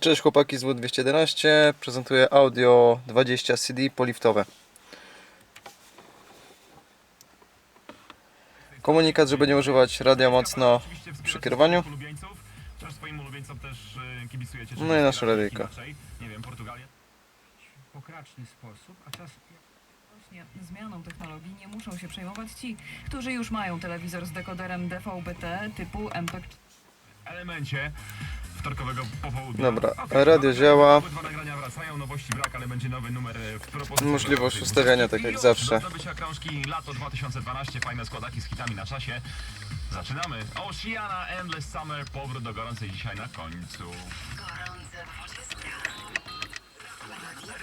Cześć chłopaki z W211, prezentuję audio 20 CD poliftowe. Komunikat, żeby nie używać radia mocno przy kierowaniu. No i nasze radyjko. Inaczej, Nie wiem, Portugalia. pokraczny sposób, a czas zmianą technologii nie muszą się przejmować ci, którzy już mają telewizor z dekoderem DVB-T typu MP4. Elemencie wtorkowego popołudnia. Dobra, radio działa. Dwa nagrania wracają, nowości brak, ale będzie nowy numer w propozycji. Możliwość ustawiania tak jak zawsze. Do zdobycia krążki lato 2012, fajne składaki z hitami na czasie. Zaczynamy. Oceana Endless Summer, powrót do gorącej dzisiaj na końcu.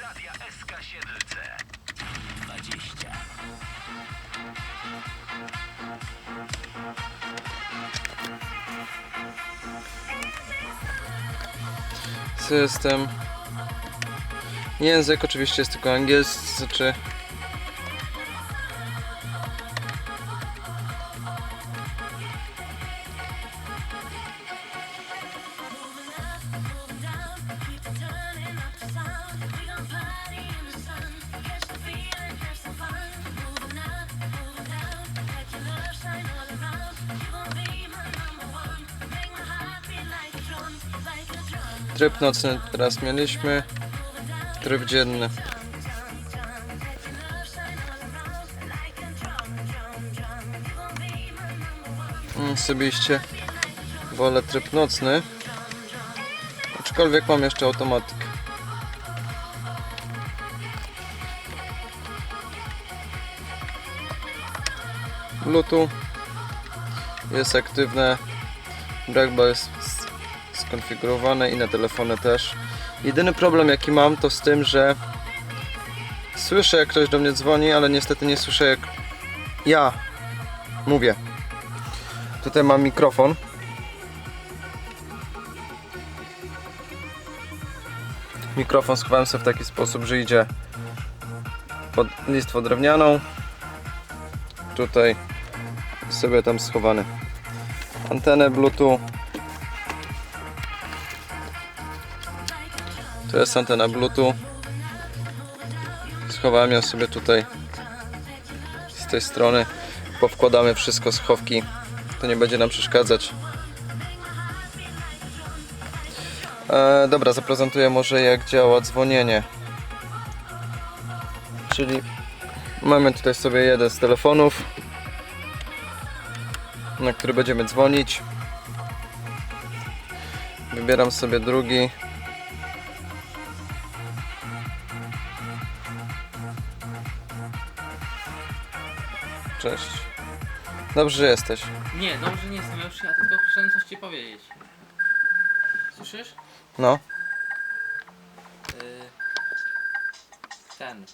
Radia SK Siedlce. 20. System. Język oczywiście jest tylko angielski, znaczy tryb nocny teraz mieliśmy, tryb dzienny. Mm, Osobiście wolę tryb nocny, aczkolwiek mam jeszcze automatyk. Bluetooth jest aktywne, jest s- skonfigurowane i na telefony też. Jedyny problem jaki mam to z tym, że słyszę jak ktoś do mnie dzwoni, ale niestety nie słyszę jak ja mówię. Tutaj mam mikrofon. Mikrofon schowałem sobie w taki sposób, że idzie pod listwą drewnianą. Tutaj sobie tam schowany. Antenę Bluetooth. To jest antena Bluetooth. Schowałem ją sobie tutaj z tej strony. Powkładamy wszystko schowki. To nie będzie nam przeszkadzać. E, dobra, zaprezentuję może jak działa dzwonienie. Czyli mamy tutaj sobie jeden z telefonów, na który będziemy dzwonić. Wybieram sobie drugi. Cześć. Dobrze, że jesteś. Nie, dobrze nie jestem już, ja tylko chciałem coś ci powiedzieć. Słyszysz? No. Yy, ten.